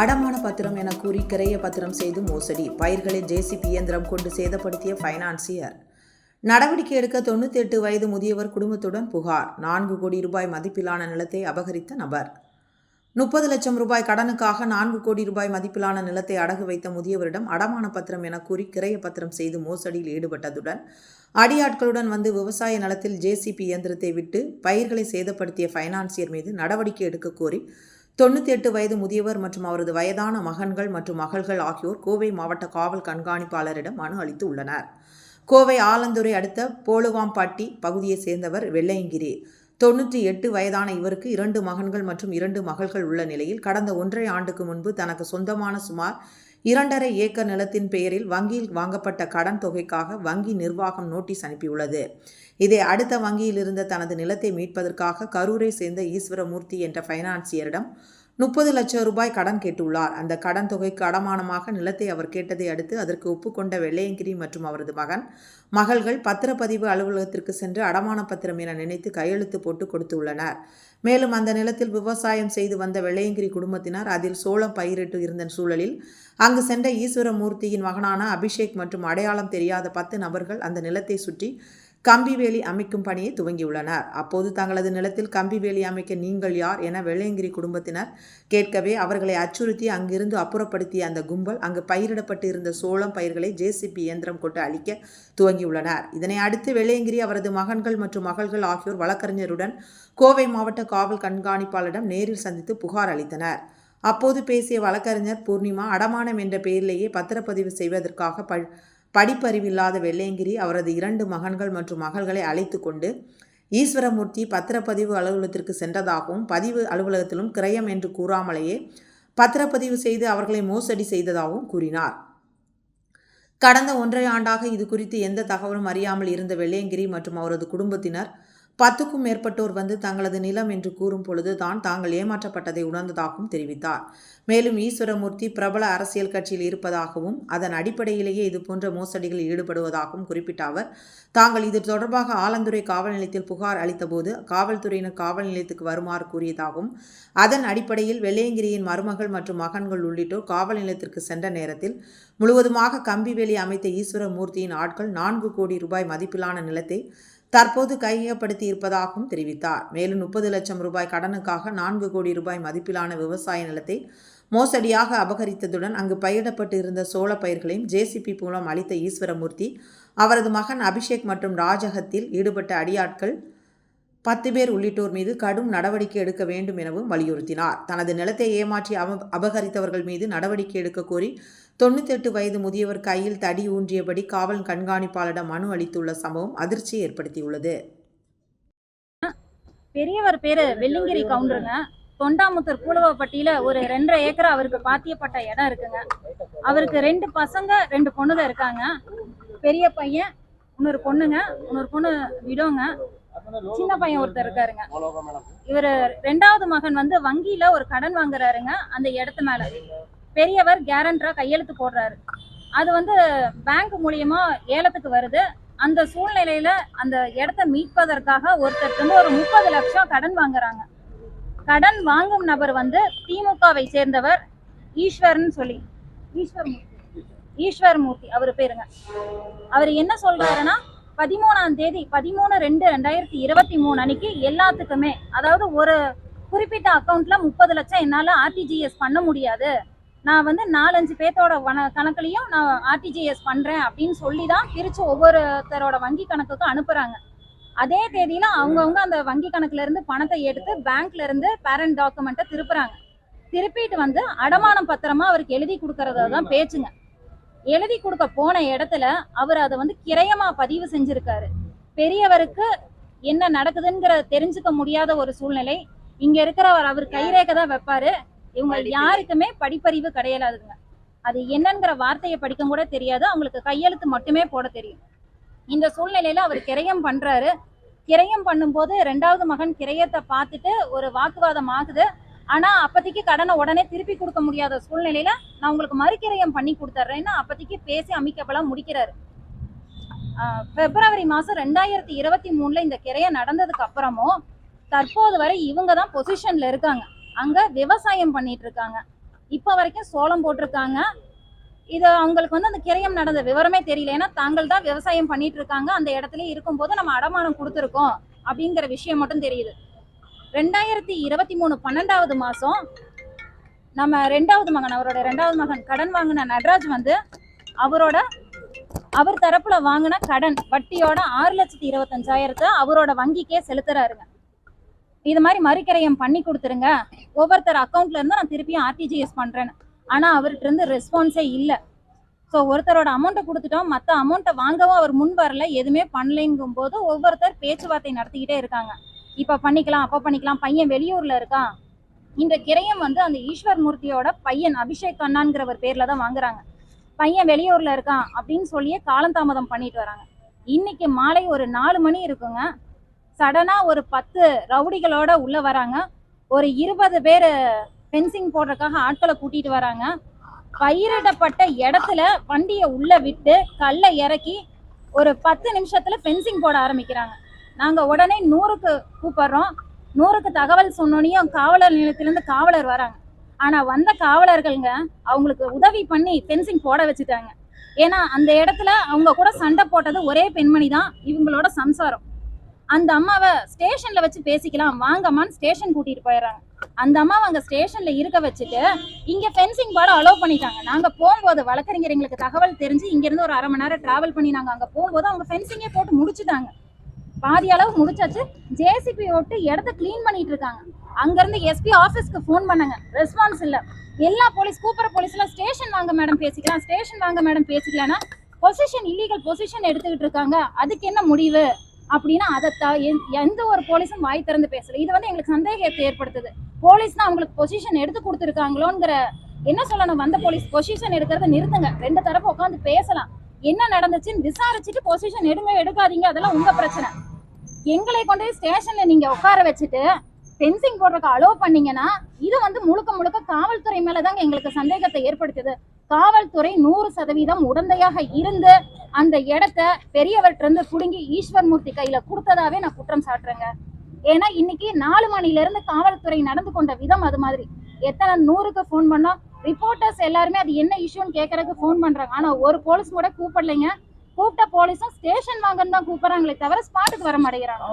அடமான பத்திரம் என கூறி கிரைய பத்திரம் செய்து மோசடி. பயிர்களை ஜேசிபி இயந்திரம் கொண்டு சேதப்படுத்திய ஃபைனான்சியர் நடவடிக்கை எடுக்க தொண்ணூற்றி எட்டு வயது முதியவர் குடும்பத்துடன் புகார். நான்கு கோடி ரூபாய் மதிப்பிலான நிலத்தை அபகரித்த நபர். முப்பது லட்சம் ரூபாய் கடனுக்காக நான்கு கோடி ரூபாய் மதிப்பிலான நிலத்தை அடகு வைத்த முதியவரிடம் அடமான பத்திரம் என கூறி கிரைய பத்திரம் செய்து மோசடியில் ஈடுபட்டதுடன் அடியாட்களுடன் வந்து விவசாய நிலத்தில் ஜேசிபி இயந்திரத்தை விட்டு பயிர்களை சேதப்படுத்திய ஃபைனான்சியர் மீது நடவடிக்கை எடுக்க கோரி தொண்ணூற்றி எட்டு வயது முதியவர் மற்றும் அவரது வயதான மகன்கள் மற்றும் மகள்கள் ஆகியோர் கோவை மாவட்ட காவல் கண்காணிப்பாளரிடம் மனு அளித்து உள்ளனர். கோவை ஆலந்துறை அடுத்த போலுவாம்பாட்டி பகுதியைச் சேர்ந்தவர் வெள்ளையங்கிரி. தொண்ணூற்றி எட்டு வயதான இவருக்கு இரண்டு மகன்கள் மற்றும் இரண்டு மகள்கள் உள்ள நிலையில் கடந்த ஒன்றரை ஆண்டுக்கு முன்பு தனக்கு சொந்தமான சுமார் இரண்டரை ஏக்கர் நிலத்தின் பெயரில் வங்கியில் வாங்கப்பட்ட கடன் தொகைக்காக வங்கி நிர்வாகம் நோட்டீஸ் அனுப்பியுள்ளது. இதை அடுத்த வங்கியில் இருந்த தனது நிலத்தை மீட்பதற்காக கரூரை சேர்ந்த ஈஸ்வரமூர்த்தி என்ற ஃபைனான்சியரிடம் முப்பது லட்சம் ரூபாய் கடன் கேட்டுள்ளார். அந்த கடன் தொகைக்கு அடமானமாக நிலத்தை அவர் கேட்டதை அடுத்து அதற்கு ஒப்புக்கொண்ட வெள்ளையங்கிரி மற்றும் அவரது மகன் மகள்கள் பத்திரப்பதிவு அலுவலகத்திற்கு சென்று அடமான பத்திரம் என நினைத்து கையெழுத்து போட்டு கொடுத்துள்ளனர். மேலும் அந்த நிலத்தில் விவசாயம் செய்து வந்த வெள்ளையங்கிரி குடும்பத்தினர் அதில் சோளம் பயிரிட்டு இருந்த சூழலில் அங்கு சென்ற ஈஸ்வரமூர்த்தியின் மகனான அபிஷேக் மற்றும் அடையாளம் தெரியாத பத்து நபர்கள் அந்த நிலத்தை சுற்றி கம்பி வேலி அமைக்கும் பணியை துவங்கியுள்ளனர். அப்போது தங்களது நிலத்தில் கம்பி வேலி அமைக்க நீங்கள் யார் என வெள்ளையங்கிரி குடும்பத்தினர் கேட்கவே அவர்களை அச்சுறுத்தி அங்கிருந்து அப்புறப்படுத்திய அந்த கும்பல் அங்கு பயிரிடப்பட்டு இருந்த சோளம் பயிர்களை ஜேசிபி இயந்திரம் கொண்டு அழிக்க துவங்கியுள்ளனர். இதனை அடுத்து வெள்ளையங்கிரி அவரது மகன்கள் மற்றும் மகள்கள் ஆகியோர் வழக்கறிஞருடன் கோவை மாவட்ட காவல் கண்காணிப்பாளரிடம் நேரில் சந்தித்து புகார் அளித்தனர். அப்போது பேசிய வழக்கறிஞர் பூர்ணிமா அடமானம் என்ற பெயரிலேயே பத்திரப்பதிவு செய்வதற்காக ப படிப்பறிவில்லாத வெள்ளையங்கிரி அவரது இரண்டு மகன்கள் மற்றும் மகள்களை அழைத்து கொண்டு ஈஸ்வரமூர்த்தி பத்திரப்பதிவு அலுவலகத்திற்கு சென்றதாகவும் பதிவு அலுவலகத்திலும் கிரயம் என்று கூறாமலேயே பத்திரப்பதிவு செய்து அவர்களை மோசடி செய்ததாகவும் கூறினார். கடந்த ஒன்றரை ஆண்டாக இது குறித்து எந்த தகவலும் அறியாமல் இருந்த வெள்ளையங்கிரி மற்றும் அவரது குடும்பத்தினர் பத்துக்கும் மேற்பட்டோர் வந்து தங்களது நிலம் என்று கூறும் பொழுது தான் தாங்கள் ஏமாற்றப்பட்டதை உணர்ந்ததாகவும் தெரிவித்தார். மேலும் ஈஸ்வரமூர்த்தி பிரபல அரசியல் கட்சியில் இருப்பதாகவும் அதன் அடிப்படையிலேயே இதுபோன்ற மோசடிகளில் ஈடுபடுவதாகவும் குறிப்பிட்ட அவர் தாங்கள் இது தொடர்பாக ஆலந்துறை காவல் நிலையத்தில் புகார் அளித்தபோது காவல்துறையினர் காவல் நிலையத்துக்கு வருமாறு கூறியதாகவும் அதன் அடிப்படையில் வெள்ளையங்கிரியின் மருமகள் மற்றும் மகன்கள் உள்ளிட்டோர் காவல் நிலையத்திற்கு சென்ற நேரத்தில் முழுவதுமாக கம்பி வேலி அமைத்த ஈஸ்வரமூர்த்தியின் ஆட்கள் நான்கு கோடி ரூபாய் மதிப்பிலான நிலத்தை தற்போது கையகப்படுத்தி இருப்பதாகவும் தெரிவித்தார். மேலும் முப்பது லட்சம் ரூபாய் கடனுக்காக நான்கு கோடி ரூபாய் மதிப்பிலான விவசாய நிலத்தை மோசடியாக அபகரித்ததுடன் அங்கு பயிரிடப்பட்டு இருந்த சோள பயிர்களையும் ஜேசிபி மூலம் அளித்த ஈஸ்வரமூர்த்தி அவரது மகன் அபிஷேக் மற்றும் ராஜகத்தில் ஈடுபட்ட அடியாட்கள் பத்து பேர் உள்ளிட்டோர் மீது கடும் நடவடிக்கை எடுக்க வேண்டும் எனவும் வலியுறுத்தினார். தனது நிலத்தை ஏமாற்றி அப அபகரித்தவர்கள் மீது நடவடிக்கை எடுக்க கோரி தொண்ணூத்தெட்டு வயது முதியவர் கையில் தடி ஊன்றியபடி காவல் கண்காணிப்பாளரிடம் மனு அளித்துள்ள சம்பவம் அதிர்ச்சியை ஏற்படுத்தியுள்ளது. பெரியவர் பேரு வெள்ளிங்கிரி கவுண்டருங்க. தொண்டாமுத்தூர் கூலவப்பட்டியில ஒரு ரெண்டரை ஏக்கர் அவருக்கு பாத்தியப்பட்ட இடம் இருக்குங்க. அவருக்கு ரெண்டு பசங்க ரெண்டு பொண்ணுதான் இருக்காங்க. பெரிய பையன் இன்னொரு பொண்ணுங்க இன்னொரு பொண்ணு விடோங்க. சின்ன பையன் ஒருத்தர் இருக்காருங்க. இவர் ரெண்டாவது மகன் வந்து வங்கியில ஒரு கடன் வாங்குறாருங்க அந்த இடத்து மேல. பெரியவர் கேரண்டரா கையெழுத்து போடுறாரு. அது வந்து பேங்க் மூலியமா ஏலத்துக்கு வருது. அந்த சூழ்நிலையில அந்த இடத்த மீட்பதற்காக ஒருத்தருக்கு வந்து ஒரு முப்பது லட்சம் கடன் வாங்குறாங்க. கடன் வாங்கும் நபர் வந்து திமுகவை சேர்ந்தவர் ஈஸ்வரன் சொல்லி. ஈஸ்வர் ஈஸ்வர் மூர்த்தி அவர் பேருங்க. அவர் என்ன சொல்றாருன்னா பதிமூணாம் தேதி பதிமூணு ரெண்டு ரெண்டாயிரத்தி இருபத்தி மூணு அன்னைக்கு எல்லாத்துக்குமே அதாவது ஒரு குறிப்பிட்ட அக்கௌண்ட்ல முப்பது லட்சம் என்னால ஆர்டிஜிஎஸ் பண்ண முடியாது. நான் வந்து நாலஞ்சு பேர்த்தோட வன கணக்குலையும் நான் ஆர்டிஜிஎஸ் பண்றேன் அப்படின்னு சொல்லி தான் பிரிச்சு ஒவ்வொருத்தரோட வங்கி கணக்குக்கு அனுப்புறாங்க. அதே தேதியில அவங்கவுங்க அந்த வங்கி கணக்குல இருந்து பணத்தை எடுத்து பேங்க்ல இருந்து பேரண்ட் டாக்குமெண்ட்டை திருப்புறாங்க. திருப்பிட்டு வந்து அடமானம் பத்திரமா அவருக்கு எழுதி கொடுக்கறதா தான் பேச்சுங்க. எழுதி கொடுக்க போன இடத்துல அவர் அதை வந்து கிரயமா பதிவு செஞ்சிருக்காரு. பெரியவருக்கு என்ன நடக்குதுங்கிற தெரிஞ்சுக்க முடியாத ஒரு சூழ்நிலை. இங்க இருக்கிறவர் அவர் கைரேகை தான் வைப்பாரு. இவங்க யாருக்குமே படிப்பறிவு கிடையாதுங்க அது என்னங்கிற வார்த்தையை படிக்க கூட தெரியாது. அவங்களுக்கு கையெழுத்து மட்டுமே போட தெரியும். இந்த சூழ்நிலையில அவர் கிரயம் பண்றாரு. கிரயம் பண்ணும்போது ரெண்டாவது மகன் கிரயத்தை பார்த்துட்டு ஒரு வாக்குவாதம் ஆகுது. ஆனா அப்போதைக்கு கடனை உடனே திருப்பி கொடுக்க முடியாத சூழ்நிலையில நான் உங்களுக்கு மறுக்கிரயம் பண்ணி கொடுத்துட்றேன்னு அப்போதைக்கு பேசி அமைக்கப்பலா முடிக்கிறாரு. பிப்ரவரி மாசம் ரெண்டாயிரத்தி இருபத்தி மூணுல இந்த கிரையம் நடந்ததுக்கு அப்புறமும் தற்போது வரை இவங்க தான் பொசிஷன்ல இருக்காங்க. அங்க விவசாயம் பண்ணிட்டு இருக்காங்க. இப்போ வரைக்கும் சோளம் போட்டிருக்காங்க. இது அவங்களுக்கு வந்து அந்த கிரயம் நடந்த விவரமே தெரியல. ஏன்னா தாங்கள் தான் விவசாயம் பண்ணிட்டு இருக்காங்க. அந்த இடத்துல இருக்கும்போது நம்ம அடமானம் கொடுத்துருக்கோம் அப்படிங்கிற விஷயம் மட்டும் தெரியுது. ரெண்டாயிரத்தி இருபத்தி மூணு பன்னெண்டாவது மாசம் நம்ம ரெண்டாவது மகன் அவரோட ரெண்டாவது மகன் கடன் வாங்கின நடராஜ் வந்து அவரோட அவர் தரப்புல வாங்கின கடன் வட்டியோட ஆறு லட்சத்தி இருபத்தஞ்சாயிரத்தை அவரோட வங்கிக்கே செலுத்துறாருங்க. இது மாதிரி மறுக்கிரயம் பண்ணி கொடுத்துருங்க. ஒவ்வொருத்தர் அக்கௌண்ட்ல இருந்து நான் திருப்பியும் ஆர்டிஜிஎஸ் பண்றேன்னு. ஆனா அவர்கிட்ட இருந்து ரெஸ்பான்ஸே இல்லை. ஸோ ஒருத்தரோட அமௌண்ட்டை கொடுத்துட்டோம். மற்ற அமௌண்ட்டை வாங்கவும் அவர் முன் வரல. எதுவுமே பண்ணலைங்கும் போது ஒவ்வொருத்தர் பேச்சுவார்த்தை நடத்திக்கிட்டே இருக்காங்க. இப்போ பண்ணிக்கலாம் அப்போ பண்ணிக்கலாம் பையன் வெளியூர்ல இருக்கான். இந்த கிரையம் வந்து அந்த ஈஸ்வர் மூர்த்தியோட பையன் அபிஷேக் அண்ணாங்கிறவர் பேர்ல தான் வாங்குறாங்க. பையன் வெளியூர்ல இருக்கான் அப்படின்னு சொல்லியே காலந்தாமதம் பண்ணிட்டு வராங்க. இன்னைக்கு மாலை ஒரு நாலு மணி இருக்குங்க. சடனாக ஒரு பத்து ரவுடிகளோட உள்ளே வராங்க. ஒரு இருபது பேர் ஃபென்சிங் போடுறதுக்காக ஆட்களை கூட்டிகிட்டு வராங்க. பயிரிடப்பட்ட இடத்துல வண்டியை உள்ள விட்டு கல்லை இறக்கி ஒரு பத்து நிமிஷத்தில் ஃபென்சிங் போட ஆரம்பிக்கிறாங்க. நாங்க உடனே நூறுக்கு கூப்பிடுறோம். நூறுக்கு தகவல் சொன்னோனையும் காவலர் நிலையத்திலேருந்து காவலர் வராங்க. ஆனா வந்த காவலர்கள்ங்க அவங்களுக்கு உதவி பண்ணி ஃபென்சிங் போட வச்சுட்டாங்க. ஏன்னா அந்த இடத்துல அவங்க கூட சண்டை போட்டது ஒரே பெண்மணி தான் இவங்களோட சம்சாரம். அந்த அம்மாவை ஸ்டேஷன்ல வச்சு பேசிக்கலாம் வாங்கம்மான்னு ஸ்டேஷன் கூட்டிட்டு போயிடுறாங்க. அந்த அம்மாவை அங்க ஸ்டேஷன்ல இருக்க வச்சுட்டு இங்க ஃபென்சிங் பாட அலோவ் பண்ணிட்டாங்க. நாங்க போகும்போது வழக்கறிஞர் எங்களுக்கு தகவல் தெரிஞ்சு இங்க இருந்து ஒரு அரை மணி நேரம் டிராவல் பண்ணி நாங்க அங்க போகும்போது அவங்க ஃபென்சிங்கே போட்டு முடிச்சுட்டாங்க. பாதி அளவு முடிச்சாச்சு. ஜேசிபி விட்டு இடத்த க்ளீன் பண்ணிட்டு இருக்காங்க. அங்கேருந்து எஸ்பி ஆஃபீஸ்க்கு ஃபோன் பண்ணாங்க. ரெஸ்பான்ஸ் இல்லை. எல்லா போலீஸ் கூப்பிட்ற போலீஸ்ல ஸ்டேஷன் வாங்க மேடம் பேசிக்கலாம். ஸ்டேஷன் வாங்க மேடம் பேசிக்கலாம்னா பொசிஷன் இல்லீகல் பொசிஷன் எடுத்துக்கிட்டு இருக்காங்க. அதுக்கு என்ன முடிவு? அப்படின்னா அதை த எந்த- எந்த ஒரு போலீஸும் வாய் திறந்து பேசல. இது வந்து எங்களுக்கு சந்தேகத்தை ஏற்படுத்துது. போலீஸ் தான் அவங்களுக்கு பொசிஷன் எடுத்து கொடுத்துருக்காங்களோங்கிற என்ன சொல்லணும்? வந்த போலீஸ் பொசிஷன் எடுக்கிறத நிறுத்துங்க. ரெண்டு தரப்பு உட்காந்து பேசலாம். என்ன நடந்துச்சுன்னு விசாரிச்சுட்டு பொசிஷன் எடுங்க எடுக்காதீங்க. அதெல்லாம் உங்க பிரச்சனை. எங்களை கொண்டு போய் ஸ்டேஷன்ல நீங்க உட்கார வச்சுட்டு ஃபென்சிங் போடுறதுக்கு அலோவ் பண்ணீங்கன்னா இது வந்து முழுக்க முழுக்க காவல்துறை மேலதாங்க எங்களுக்கு சந்தேகத்தை ஏற்படுத்துது. காவல்துறை நூறு சதவீதம் உடந்தையாக இருந்து அந்த இடத்த பெரியவர்கிட்ட இருந்து புடுங்கி ஈஸ்வர் மூர்த்தி கையில கொடுத்ததாவே நான் குற்றம் சாட்டுறேங்க. ஏன்னா இன்னைக்கு நாலு மணில இருந்து காவல்துறை நடந்து கொண்ட விதம் அது மாதிரி. எத்தனை நூறுக்கு ஃபோன் பண்ணோம்? ரிப்போர்ட்டர்ஸ் எல்லாருமே அது என்ன இஷ்யூன்னு கேட்கறதுக்கு ஃபோன் பண்றாங்க. ஆனா ஒரு போலீஸ் கூட கூப்பிடலைங்க. கூப்பிட்ட போலீஸும் ஸ்டேஷன் வாங்கன்னு தான் கூப்பிடுறாங்களே தவிர ஸ்பாட்டுக்கு வர மாட்டேங்கிறாங்க.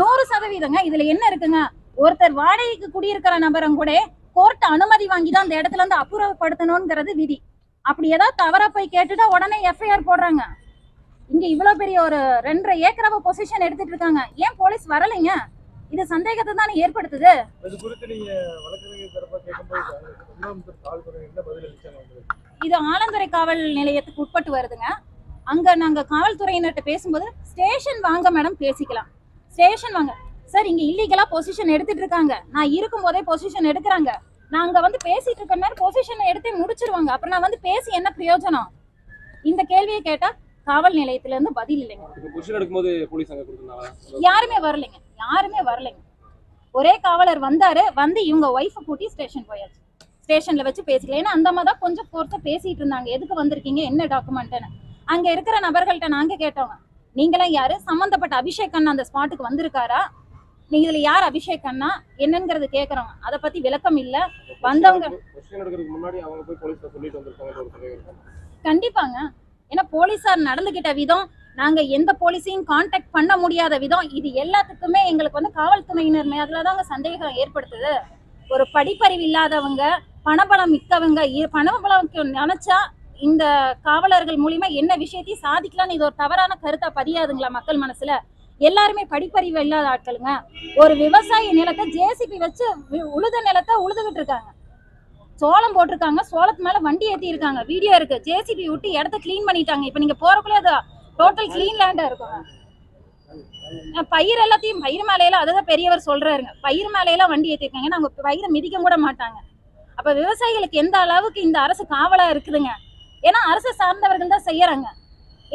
நூறு சதவீதங்க. இதுல என்ன இருக்குங்க? ஒருத்தர் வாடகைக்கு குடியிருக்கிற நபரும் கூட கோர்ட் அனுமதி வாங்கி தான் அந்த இடத்துல இருந்து அப்புறப்படுத்தணுங்கிறது விதி. அப்படி ஏதாவது தவறா போய் கேட்டுட்டா உடனே எஃப்ஐஆர் போடுறாங்க. இங்க இவ்வளவு பெரிய ஒரு ரெண்டரை ஏக்கரவ பொசிஷன் எடுத்துட்டு இருக்காங்க. ஏன் போலீஸ் வரலைங்க? இது சந்தேகத்தை தானே ஏற்படுத்துது? இது நீங்க ஆலந்துறை காவல் நிலையத்துக்கு உட்பட்டு வருதுங்க. அங்க நாங்க காவல்துறையினர்கிட்ட பேசும்போது ஸ்டேஷன் வாங்க மேடம் பேசிக்கலாம். ஸ்டேஷன் வாங்க. சார் இங்க இல்லீகலா பொசிஷன் எடுத்துட்டு இருக்காங்க. நான் இருக்கும் போதே பொசிஷன் எடுக்கிறாங்க. நான் அங்க வந்து பேசிட்டு இருக்க நேரம் பொசிஷன் எடுத்து முடிச்சிருவாங்க. அப்புறம் நான் வந்து பேசி என்ன பிரயோஜனம்? இந்த கேள்வியை கேட்டா காவல் நிலையத்துல இருந்து பதில் இல்லைங்க. யாருமே வரலைங்க. யாருமே வரலைங்க. ஒரே காவலர் வந்தாரு. வந்து இவங்க ஒய்ஃபை கூட்டி ஸ்டேஷன் போயாச்சு. ஸ்டேஷன்ல வச்சு பேசிக்கல ஏன்னா அந்த மாதிரி தான் கொஞ்சம் பொறுத்த பேசிட்டு இருந்தாங்க. எதுக்கு வந்திருக்கீங்க? என்ன டாக்குமெண்ட்னு அங்க இருக்கிற நபர்கள்ட்ட நாங்க கேட்டோங்க நீங்களாம் யாரு? சம்பந்தப்பட்ட அபிஷேக் அண்ணா அந்த ஸ்பாட்டுக்கு வந்திருக்காரா? நீங்க இதுல யார் அபிஷேக் அண்ணா? என்னங்கிறது கேக்குறோங்க அதை பத்தி விளக்கம் இல்ல. வந்தவங்க கண்டிப்பாங்க. ஏன்னா போலீஸார் நடந்துகிட்ட விதம் நாங்க எந்த போலீஸையும் காண்டாக்ட் பண்ண முடியாத விதம் இது எல்லாத்துக்குமே எங்களுக்கு வந்து காவல்துறையினர் மேல தாங்க சந்தேகம் ஏற்படுத்துது. ஒரு படிப்பறிவு இல்லாதவங்க பணபலம் மிக்கவங்க இ- பணபலம் நினைச்சா இந்த காவலர்கள் மூலியமா என்ன விஷயத்தையும் சாதிக்கலாம்னு இது ஒரு தவறான கருத்தா பதியாதுங்களா மக்கள் மனசுல? எல்லாருமே படிப்பறிவு இல்லாத ஆட்களுங்க. ஒரு விவசாய நிலத்தை ஜேசிபி வச்சு உழுத நிலத்தை உழுதுகிட்டு இருக்காங்க. சோளம் போட்டிருக்காங்க. சோளத்து மேல வண்டி ஏத்தி இருக்காங்க வீடியோ இருக்கு. ஜேசிபி விட்டு இடத்த க்ளீன் பண்ணிட்டாங்க. இப்ப நீங்க போறக்குள்ளே அது டோட்டல் க்ளீன் லேண்டா இருக்கும். பயிர் எல்லாத்தையும் பயிர் மேலையில அதுதான் பெரியவர் சொல்றாருங்க. பயிர் மேலையெல்லாம் வண்டி ஏத்திருக்காங்க. நாங்க பயிரை மிதிக்க கூட மாட்டாங்க. அப்ப விவசாயிகளுக்கு எந்த அளவுக்கு இந்த அரசு காவலா இருக்குதுங்க? ஏன்னா அரசு சார்ந்தவர்கள் தான் செய்யறாங்க.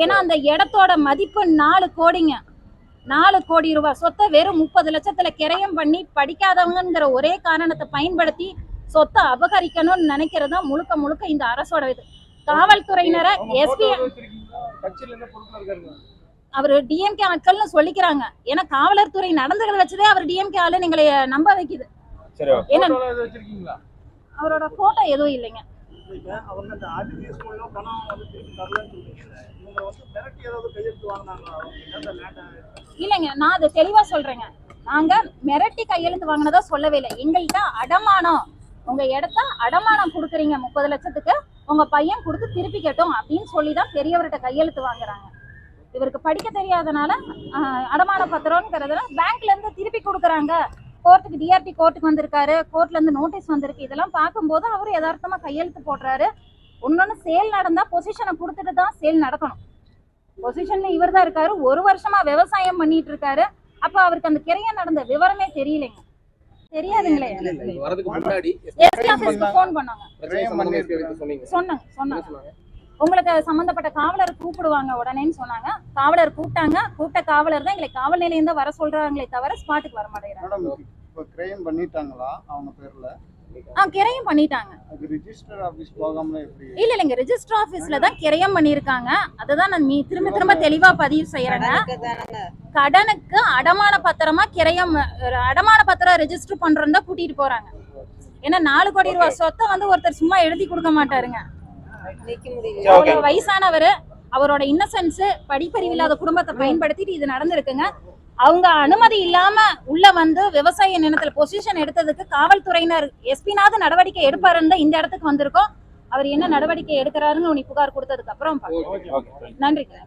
ஏன்னா அந்த இடத்தோட மதிப்பு நாலு கோடிங்க. நாலு கோடி ரூபாய். சொத்தை வெறும் முப்பது லட்சத்துல கிரயம் பண்ணி படிக்காதவங்கிற ஒரே காரணத்தை பயன்படுத்தி சொத்தை அபகரிக்கணும்னு நினைக்கிறது தான் முழுக்க முழுக்க இந்த அரசோட இது காவல்துறையினரை எஸ்பி அவர் டிஎம்கே ஆட்கள்னு சொல்லிக்கிறாங்க. ஏன்னா காவலர் துறை நடந்துகிறத வச்சதே அவர் டிஎம்கே ஆளுன்னு எங்களை நம்ப வைக்குது. அவரோட போட்டோ எதுவும் இல்லைங்க. இல்லைங்க நான் அதை தெளிவா சொல்றேங்க. நாங்க மிரட்டி கையெழுத்து வாங்கினதா சொல்லவே இல்லை. எங்கள்கிட்ட அடமானம். உங்க இடத்த அடமானம் கொடுக்குறீங்க முப்பது லட்சத்துக்கு உங்க பையன் கொடுத்து திருப்பி கேட்டோம் அப்படின்னு சொல்லி தான் பெரியவர்கிட்ட கையெழுத்து வாங்குறாங்க. இவருக்கு படிக்க தெரியாதனால ஆஹ், அடமான பத்திரம்ங்கிறதுல பேங்க்ல இருந்து திருப்பி கொடுக்குறாங்க. கோர்ட்டுக்கு டிஆர்டி கோர்ட்டுக்கு வந்திருக்காரு. கோர்ட்ல இருந்து நோட்டீஸ் வந்திருக்கு. இதெல்லாம் பார்க்கும்போது அவர் யதார்த்தமா கையெழுத்து போடுறாரு. ஒன்னொன்னு சேல் நடந்தா பொசிஷனை கொடுத்துட்டு தான் சேல் நடக்கணும். பொசிஷன்ல இவர் தான் இருக்காரு. ஒரு வருஷமா விவசாயம் பண்ணிட்டு இருக்காரு. அப்ப அவருக்கு அந்த கிரையா நடந்த விவரமே தெரியலைங்க. தெரியாதுங்களே வரதுக்கு முன்னாடி எஸ்பி ஆபீஸ்க்கு ஃபோன் பண்ணாங்க. சொன்னீங்க. சொன்னாங்க. உங்களுக்கு சம்பந்தப்பட்ட காவலர் கூப்பிடுவாங்க உடனேன்னு சொன்னாங்க. காவலர் கூப்பிட்டாங்க. கூப்பிட்ட காவலர் தான் எங்களை காவல் நிலையம் தான் வர சொல்றாங்களே தவிர ஸ்பாட்டுக்கு வர மாட்டேங்கிறாங்க. மேடம் இப்போ கிரைம் பண்ணிட்டாங்களா? அவங்க பேர்ல? ஆ கிரையம் பண்ணிட்டாங்க. அது ரிஜிஸ்டர் ஆபீஸ் போகாமல எப்படி? இல்ல இல்லைங்க. ரெஜிஸ்டர் ஆபீஸ்ல தான் கிரையம் பண்ணிருக்காங்க. அதுதான் நான் மீ- திரும்ப திரும்ப தெளிவா பதிவு செய்யறேங்க கடனுக்கு அடமான பத்திரமா கிரையம் அடமான பத்திரம் ரெஜிஸ்டர் பண்றோம் தான் கூட்டிட்டு போறாங்க. ஏன்னா நாலு கோடி ரூபாய் சொத்தை வந்து ஒருத்தர் சும்மா எழுதி கொடுக்க மாட்டாருங்க. வயசானவர் அவரோட இன்னசென்ஸ் படிப்பறிவு இல்லாத குடும்பத்தை பயன்படுத்திட்டு இது நடந்திருக்குங்க. அவங்க அனுமதி இல்லாம உள்ள வந்து விவசாய நிலத்துல பொசிஷன் எடுத்ததுக்கு காவல்துறையினர் எஸ்பினாவது நடவடிக்கை எடுப்பாருன்னு இந்த இடத்துக்கு வந்திருக்கோம். அவர் என்ன நடவடிக்கை எடுக்கிறாருன்னு உனி புகார் கொடுத்ததுக்கு அப்புறம் நன்றிங்க